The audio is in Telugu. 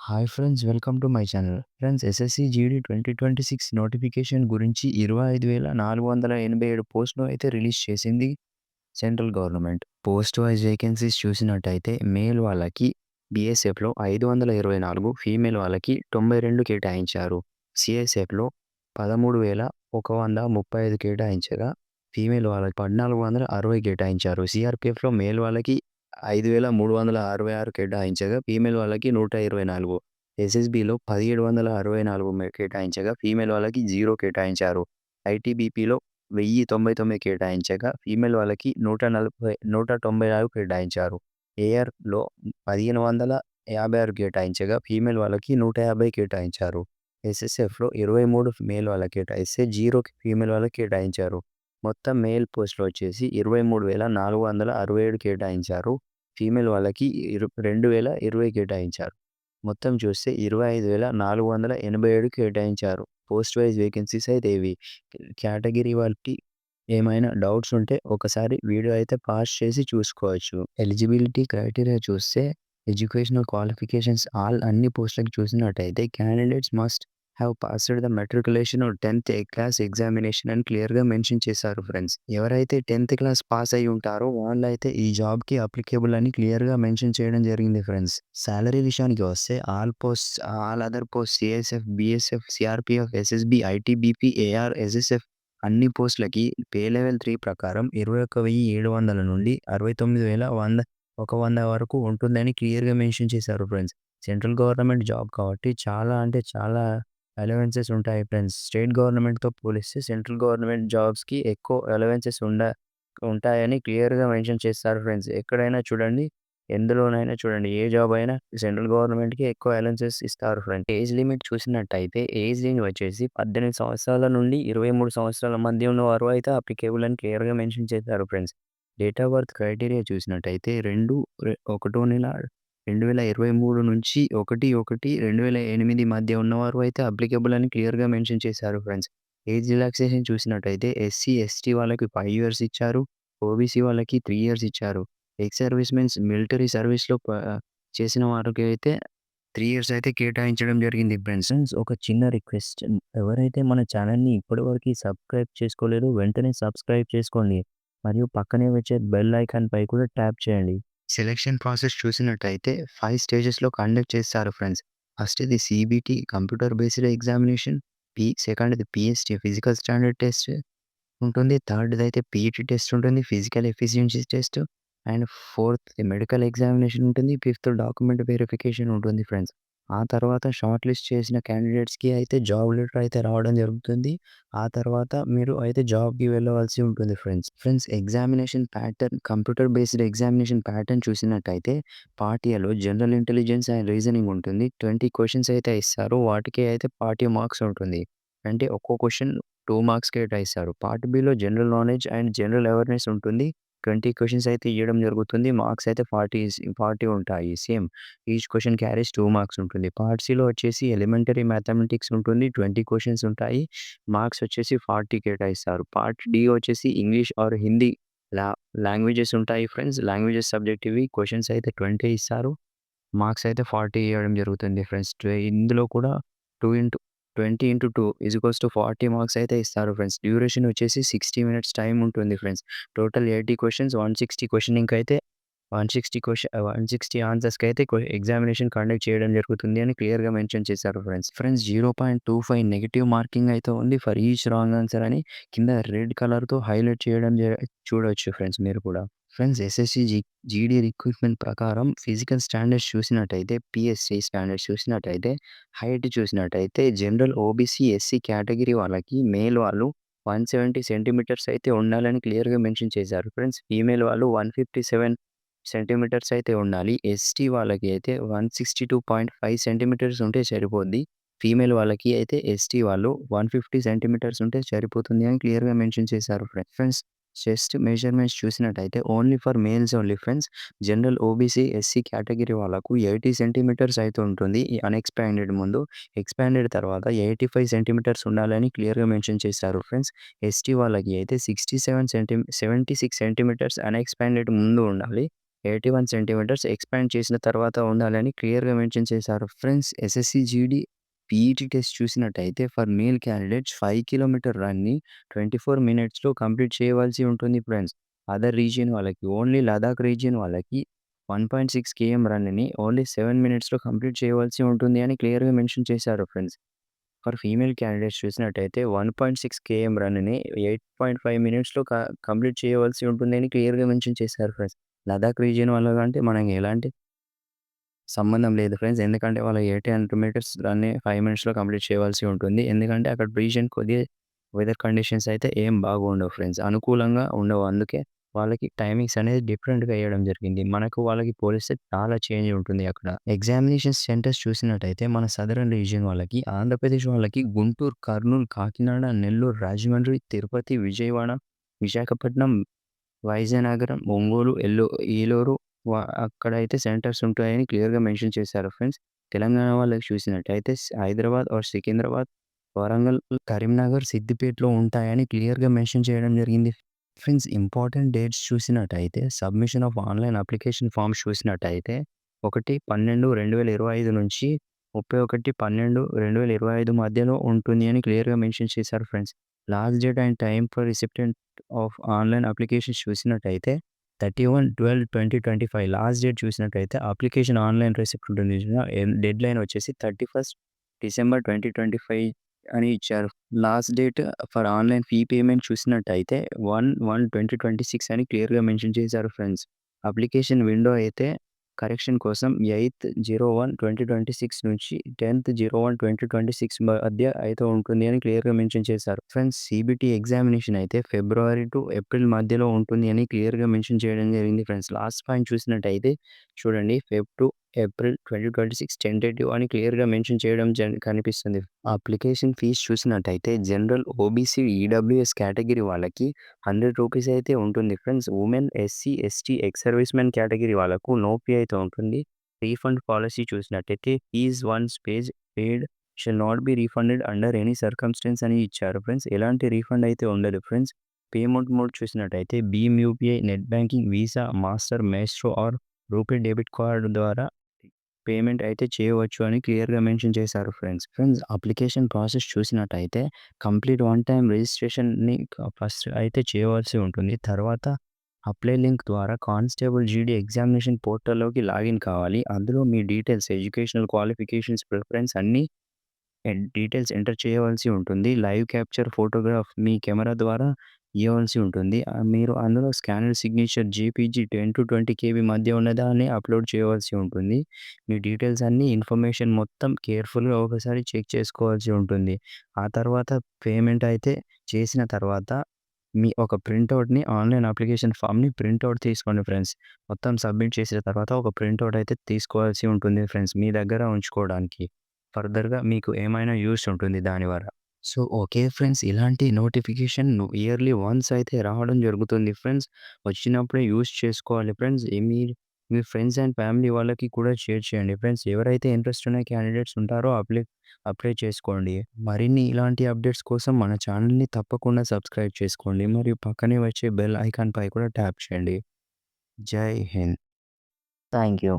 Hi friends welcome to my channel. Friends SSC GD twenty twenty six notification గురించి ఇరవై ఐదు వేల నాలుగు వందల ఎనభై ఏడు పోస్టులు అయితే రిలీజ్ చేసింది central government. Post wise vacancies చూసినట్టయితే మేల్ వాళ్ళకి బీఎస్ఎఫ్లో ఐదు వందల ఇరవై నాలుగు ఫీమేల్ వాళ్ళకి తొంభై రెండు కేటాయించారు. సిఎస్ఎఫ్లో పదమూడు వేల ఒక వంద ముప్పై ఐదు కేటాయించగా ఫీమేల్ వాళ్ళకి పద్నాలుగు వందల అరవై కేటాయించారు. సిఆర్పిఎఫ్లో మేల్ వాళ్ళకి ఐదు వేల మూడు వందల అరవై ఆరు కేటాయించగా ఫీమేల్ వాళ్ళకి నూట ఇరవై నాలుగు. ఎస్ఎస్బిలో పదిహేడు వందల అరవై నాలుగు కేటాయించగా ఫీమేల్ వాళ్ళకి జీరో కేటాయించారు. ఐటీబీపీలో వెయ్యి తొంభై తొమ్మిది కేటాయించగా ఫీమేల్ వాళ్ళకి నూట నలభై నూట తొంభై నాలుగు కేటాయించారు. ఏఆర్లో పదిహేను వందల యాభై ఆరు కేటాయించగా ఫీమేల్ వాళ్ళకి నూట యాభై కేటాయించారు. ఎస్ఎస్ఎఫ్లో ఇరవై మూడు మేల్ వాళ్ళకి కేటాయిస్తే జీరో ఫీమేల్ వాళ్ళకి కేటాయించారు. మొత్తం మేల్ పోస్టులు వచ్చేసి ఇరవై మూడు వేల నాలుగు వందల అరవై ఏడు కేటాయించారు. ఫీమేల్ వాళ్ళకి ఇరు రెండు వేల ఇరవై కేటాయించారు. మొత్తం చూస్తే ఇరవై ఐదు వేల నాలుగు వందల ఎనభై ఏడు కేటాయించారు. పోస్ట్ వైజ్ వేకెన్సీస్ అయితే ఇవి. కేటగిరీ వాళ్ళకి ఏమైనా డౌట్స్ ఉంటే ఒకసారి వీడియో అయితే పాస్ చేసి చూసుకోవచ్చు. ఎలిజిబిలిటీ క్రైటీరియా చూస్తే ఎడ్యుకేషనల్ క్వాలిఫికేషన్స్ ఆల్ అన్ని పోస్టులకు చూసినట్టయితే candidates must have passed the matriculation tenth class examination అని క్లియర్గా మెన్షన్ చేశారు ఫ్రెండ్స్ ఎవరైతే టెన్త్ క్లాస్ పాస్ అయి ఉంటారో వాళ్ళైతే ఈ జాబ్కి అప్లికేబుల్ అని క్లియర్గా మెన్షన్ చేయడం జరిగింది ఫ్రెండ్స్ శాలరీ విషయానికి వస్తే all post all other post CSF BSF CRPF SSB ITBP AR SSF అన్ని పోస్టులకి పే లెవెల్ త్రీ ప్రకారం ఇరవై ఒక్క వెయ్యి ఏడు వందల నుండి అరవై తొమ్మిది వేల వంద ఒక వంద వరకు ఉంటుందని క్లియర్గా మెన్షన్ చేశారు ఫ్రెండ్స్ సెంట్రల్ గవర్నమెంట్ జాబ్ కాబట్టి చాలా అంటే చాలా అలవెన్సెస్ ఉంటాయి. ఫ్రెండ్స్ స్టేట్ గవర్నమెంట్తో పోలిస్తే సెంట్రల్ గవర్నమెంట్ జాబ్స్కి ఎక్కువ అలవెన్సెస్ ఉండ ఉంటాయని క్లియర్గా మెన్షన్ చేస్తారు ఫ్రెండ్స్. ఎక్కడైనా చూడండి ఎందులోనైనా చూడండి ఏ జాబ్ అయినా సెంట్రల్ గవర్నమెంట్కి ఎక్కువ అలవెన్సెస్ ఇస్తారు ఫ్రెండ్స్. ఏజ్ లిమిట్ చూసినట్టయితే ఏజ్ రేంజ్ వచ్చేసి పద్దెనిమిది సంవత్సరాల నుండి ఇరవై మూడు సంవత్సరాల మధ్య ఉన్న వారు అయితే అప్లికేబుల్ అని క్లియర్గా మెన్షన్ చేశారు friends. Date of birth criteria చూసినట్టయితే రెండు ఒకటో నెల రెండు వేల ఇరవై మూడు నుంచి ఒకటి ఒకటి రెండు వేల ఎనిమిది మధ్య ఉన్నవారు అయితే అప్లికేబుల్ అని క్లియర్గా మెన్షన్ చేశారు ఫ్రెండ్స్ ఏజ్ రిలాక్సేషన్ చూసినట్టయితే ఎస్సీ ఎస్టీ వాళ్ళకి ఫైవ్ ఇయర్స్ ఇచ్చారు ఓబీసీ వాళ్ళకి త్రీ ఇయర్స్ ఇచ్చారు. ఎక్స్ సర్వీస్ మెన్స్ మిలిటరీ సర్వీస్లో చేసిన వారికి అయితే త్రీ ఇయర్స్ అయితే కేటాయించడం జరిగింది ఫ్రెండ్స్ ఒక చిన్న రిక్వెస్ట్ ఎవరైతే మన ఛానల్ని ఇప్పటివరకు సబ్స్క్రైబ్ చేసుకోలేదో వెంటనే సబ్స్క్రైబ్ చేసుకోండి. మరియు పక్కనే వచ్చే బెల్ ఐకాన్ పై కూడా ట్యాప్ చేయండి. సెలెక్షన్ ప్రాసెస్ చూసినట్టయితే ఫైవ్ స్టేజెస్లో కండక్ట్ చేస్తారు ఫ్రెండ్స్. ఫస్ట్ ఇది CBT computer based examination P second ఇది పిఎస్టీ ఫిజికల్ స్టాండర్డ్ టెస్ట్ ఉంటుంది. థర్డ్ అయితే పీఈటీ టెస్ట్ ఉంటుంది physical efficiency test and fourth medical examination ఉంటుంది. ఫిఫ్త్ డాక్యుమెంట్ వెరిఫికేషన్ ఉంటుంది ఫ్రెండ్స్. ఆ తర్వాత షార్ట్ లిస్ట్ చేసిన క్యాండిడేట్స్కి అయితే జాబ్ లెటర్ అయితే రావడం జరుగుతుంది. ఆ తర్వాత మీరు అయితే జాబ్కి వెళ్ళవలసి ఉంటుంది friends. Friends examination pattern computer based examination pattern చూసినట్టయితే పార్ట్ ఏలో జనరల్ ఇంటెలిజెన్స్ అండ్ రీజనింగ్ ఉంటుంది. ట్వంటీ క్వశ్చన్స్ అయితే ఇస్తారు. వాటికి అయితే పార్టీ మార్క్స్ ఉంటుంది. అంటే ఒక్కో క్వశ్చన్ టూ మార్క్స్ కేటాయిస్తారు part below general knowledge and general awareness ఉంటుంది. ట్వంటీ క్వశ్చన్స్ అయితే ఇవ్వడం జరుగుతుంది. మార్క్స్ అయితే ఫార్టీ ఫార్టీ ఉంటాయి. Same each question carries two marks ఉంటుంది. పార్ట్ సిలో వచ్చేసి ఎలిమెంటరీ మ్యాథమెటిక్స్ ఉంటుంది. ట్వంటీ క్వశ్చన్స్ ఉంటాయి. మార్క్స్ వచ్చేసి ఫార్టీ కేటాయిస్తారు. పార్ట్ డి వచ్చేసి ఇంగ్లీష్ ఆర్ హిందీ లా లాంగ్వేజెస్ ఉంటాయి ఫ్రెండ్స్. లాంగ్వేజెస్ సబ్జెక్ట్ ఇవి క్వశ్చన్స్ అయితే ట్వంటీ ఇస్తారు. మార్క్స్ అయితే ఫార్టీ ఇవ్వడం జరుగుతుంది ఫ్రెండ్స్. ఇందులో కూడా two into twenty into two equals to forty marks అయితే ఇస్తారు ఫ్రెండ్స్. డ్యూరేషన్ వచ్చేసి సిక్స్టీ మినిట్స్ టైం ఉంటుంది friends. Total eighty questions one sixty questioning అయితే one sixty question one sixty ఆన్సర్స్కి అయితే ఎగ్జామినేషన్ కండక్ట్ చేయడం జరుగుతుంది అని క్లియర్గా మెన్షన్ చేశారు friends. Friends zero point two five negative marking అయితే ఉంది ఫర్ ఈచ్ రాంగ్ ఆన్సర్ అని కింద రెడ్ కలర్తో హైలైట్ చేయడం జ- ఫ్రెండ్స్ మీరు కూడా. Friends SSC G GD recruitment ప్రకారం ఫిజికల్ స్టాండర్డ్స్ చూసినట్టయితే పిఎస్సి స్టాండర్డ్స్ చూసినట్టయితే హైట్ చూసినట్టయితే జనరల్ ఓబీసీ ఎస్సీ కేటగిరీ వాళ్ళకి మేల్ వాళ్ళు వన్ సెవెంటీ సెంటీమీటర్స్ అయితే ఉండాలని క్లియర్గా మెన్షన్ చేశారు. ఫ్రెండ్స్ ఫీమేల్ వాళ్ళు వన్ ఫిఫ్టీ సెవెన్ సెంటీమీటర్స్ అయితే ఉండాలి. ఎస్టీ వాళ్ళకి అయితే one sixty two point five centimetres ఉంటే సరిపోద్ది. ఫీమేల్ వాళ్ళకి అయితే ఎస్టీ వాళ్ళు వన్ ఫిఫ్టీ సెంటీమీటర్స్ ఉంటే సరిపోతుంది అని క్లియర్గా మెన్షన్ చేశారు ఫ్రెండ్స్. ఫ్రెండ్స్ చెస్ట్ మెజర్మెంట్స్ చూసినట్టయితే only for males only friends. General OBC SC category వాళ్ళకు ఎయిటీ సెంటీమీటర్స్ అయితే ఉంటుంది. ఈ అన్ఎక్స్పాండెడ్ ముందు ఎక్స్పాండెడ్ తర్వాత ఎయిటీ ఫైవ్ సెంటీమీటర్స్ ఉండాలని క్లియర్గా మెన్షన్ చేశారు ఫ్రెండ్స్. ఎస్టీ వాళ్ళకి అయితే sixty seven centi seventy six centimetres unexpanded ముందు ఉండాలి. 81 సెంటీమీటర్స్ ఎక్స్‌పాండ్ చేసిన తర్వాత ఉండాలని క్లియర్‌గా మెన్షన్ చేశారు. Friends. SSC GD PET test చూసినట్టయితే ఫర్ మేల్ క్యాండిడేట్స్ 5 కిలోమీటర్ రన్‌ని 24 మినిట్స్‌లో కంప్లీట్ చేయవలసి ఉంటుంది ఫ్రెండ్స్. అదర్ రీజియన్ వాళ్ళకి ఓన్లీ లదాఖ్ రీజియన్ వాళ్ళకి 1.6 కేఎం రన్‌ని ఓన్లీ 7 మినిట్స్‌లో కంప్లీట్ చేయవలసి ఉంటుంది అని క్లియర్‌గా మెన్షన్ చేశారు ఫ్రెండ్స్. ఫర్ ఫీమేల్ క్యాండిడేట్స్ చూసినట్టయితే 1.6 కేఎం రన్‌ని 8.5 మినిట్స్‌లో క కంప్లీట్ చేయవలసి ఉంటుంది అని క్లియర్‌గా మెన్షన్ చేశారు ఫ్రెండ్స్. లదాఖ్ రీజియన్ వాళ్ళకంటే మనం ఎలాంటి సంబంధం లేదు ఫ్రెండ్స్. ఎందుకంటే వాళ్ళు 800 మీటర్స్ దాన్ని 5 మినిట్స్‌లో కంప్లీట్ చేయవలసి ఉంటుంది. ఎందుకంటే అక్కడ రీజియన్ కొద్దిగా వెదర్ కండిషన్స్ అయితే ఏం బాగుండవు ఫ్రెండ్స్. అనుకూలంగా ఉండవు. అందుకే వాళ్ళకి టైమింగ్స్ అనేది డిఫరెంట్‌గా వేయడం జరిగింది. మనకు వాళ్ళకి పోలిస్తే చాలా చేంజ్ ఉంటుంది అక్కడ. ఎగ్జామినేషన్ సెంటర్స్ చూసినట్టయితే మన సదరన్ రీజియన్ వాళ్ళకి, ఆంధ్రప్రదేశ్ వాళ్ళకి గుంటూరు, కర్నూలు, కాకినాడ, నెల్లూరు, రాజమండ్రి, తిరుపతి, విజయవాడ, విశాఖపట్నం, వైజానగరం, ఒంగోలు, ఎల్లో ఏలూరు అక్కడ అక్కడైతే సెంటర్స్ ఉంటాయని క్లియర్‌గా మెన్షన్ చేశారు ఫ్రెండ్స్. తెలంగాణ వాళ్ళకి చూసినట్టయితే స్ హైదరాబాద్ ఆర్ సికింద్రాబాద్, వరంగల్, కరీంనగర్, సిద్దిపేటలో ఉంటాయని క్లియర్‌గా మెన్షన్ చేయడం జరిగింది. ఫ్రెండ్స్ ఇంపార్టెంట్ డేట్స్ చూసినట్టయితే submission of online application forms చూసినట్టయితే 1/12/2025 నుంచి 31/12/2025 మధ్యలో ఉంటుంది అని క్లియర్‌గా మెన్షన్ చేశారు friends. Last date and time for recipient of online applications చూసినట్టయితే 31/12/2025 లాస్ట్ డేట్ చూసినట్టయితే అప్లికేషన్ ఆన్‌లైన్ రెసిప్ట్ ఉంటుంది లైన్ వచ్చేసి వచ్చేసి 31 డిసెంబర్ 2025 అని ఇచ్చారు. Last date for online fee payment చూసినట్టయితే 1/1/2026 అని క్లియర్‌గా మెన్షన్ చేశారు ఫ్రెండ్స్. అప్లికేషన్ విండో అయితే కరెక్షన్ కోసం 8/01/2026 నుంచి 10/01/2026 మధ్య అయితే ఉంటుంది అని క్లియర్‌గా మెన్షన్ చేశారు. ఫ్రెండ్స్ సీబీటీ ఎగ్జామినేషన్ అయితే ఫిబ్రవరి టు ఏప్రిల్ మధ్యలో ఉంటుంది అని క్లియర్‌గా మెన్షన్ చేయడం జరిగింది ఫ్రెండ్స్. లాస్ట్ పాయింట్ చూసినట్టయితే చూడండి ఫెబ్ టు ఏప్రిల్ 2026 టెంటేటివ్ అని క్లియర్‌గా మెన్షన్ చేయడం జన్ కనిపిస్తుంది. అప్లికేషన్ ఫీజ్ చూసినట్టయితే జనరల్, ఓబీసీ, ఈడబ్ల్యూఎస్ కేటగిరీ వాళ్ళకి 100 రూపీస్ అయితే ఉంటుంది friends. Women, SC, ST, ex service men category వాళ్ళకు నో అయితే ఉంటుంది. రీఫండ్ పాలసీ చూసినట్టయితే is once space paid shall not be refunded under any circumstance అని ఇచ్చారు ఫ్రెండ్స్. ఎలాంటి రీఫండ్ అయితే ఉండదు ఫ్రెండ్స్. పేమెంట్ మోడ్ చూసినట్టయితే Bhim UPI, net banking, Visa, Master, Maestro or RuPay debit card ద్వారా పేమెంట్ అయితే చేయవచ్చు అని క్లియర్‌గా మెన్షన్ చేశారు ఫ్రెండ్స్. ఫ్రెండ్స్ అప్లికేషన్ ప్రాసెస్ చూసినట్టయితే కంప్లీట్ వన్ టైం రిజిస్ట్రేషన్‌ని ఫస్ట్ అయితే చేయవలసి ఉంటుంది. తర్వాత అప్లై లింక్ ద్వారా కానిస్టేబుల్ జీడీ ఎగ్జామినేషన్ పోర్టల్‌లోకి లాగిన్ కావాలి. అందులో మీ డీటెయిల్స్, ఎడ్యుకేషనల్ క్వాలిఫికేషన్స్, ప్రిఫరెన్స్ అన్నీ డీటెయిల్స్ ఎంటర్ చేయవలసి ఉంటుంది. లైవ్ క్యాప్చర్ ఫోటోగ్రాఫ్ మీ కెమెరా ద్వారా ఇవ్వాల్సి ఉంటుంది. ఆహ్, మీరు అందులో స్కానర్ సిగ్నేచర్ జేపీజీ 10-20 కేబీ మధ్య ఉన్నదాన్ని అప్లోడ్ చేయవలసి ఉంటుంది. మీ డీటెయిల్స్ అన్నీ ఇన్ఫర్మేషన్ మొత్తం కేర్‌ఫుల్‌గా ఒకసారి చెక్ చేసుకోవాల్సి ఉంటుంది. ఆ తర్వాత పేమెంట్ అయితే చేసిన తర్వాత మీ ఒక ప్రింటౌట్‌ని ఆన్‌లైన్ అప్లికేషన్ ఫామ్ని ప్రింటౌట్ తీసుకోండి ఫ్రెండ్స్. మొత్తం సబ్మిట్ చేసిన తర్వాత ఒక ప్రింటౌట్ అయితే తీసుకోవాల్సి ఉంటుంది ఫ్రెండ్స్ మీ దగ్గర ఉంచుకోవడానికి. ఫర్దర్‌గా మీకు ఏమైనా యూజ్ ఉంటుంది దాని ద్వారా. సో, ఓకే ఫ్రెండ్స్ ఇలాంటి నోటిఫికేషన్ ఇయర్‌లీ వన్స్ అయితే రావడం జరుగుతుంది ఫ్రెండ్స్. వచ్చినప్పుడే యూజ్ చేసుకోవాలి ఫ్రెండ్స్. మీ మీ ఫ్రెండ్స్ అండ్ ఫ్యామిలీ వాళ్ళకి కూడా షేర్ చేయండి ఫ్రెండ్స్. ఎవరైతే ఇంట్రెస్ట్ ఉన్న క్యాండిడేట్స్ ఉంటారో అప్లై అప్లై చేసుకోండి. మరిన్ని ఇలాంటి అప్డేట్స్ కోసం మన ఛానెల్‌ని తప్పకుండా సబ్స్క్రైబ్ చేసుకోండి. మరియు పక్కనే వచ్చే బెల్ ఐకాన్‌పై కూడా ట్యాప్ చేయండి. జై హింద్. Thank you.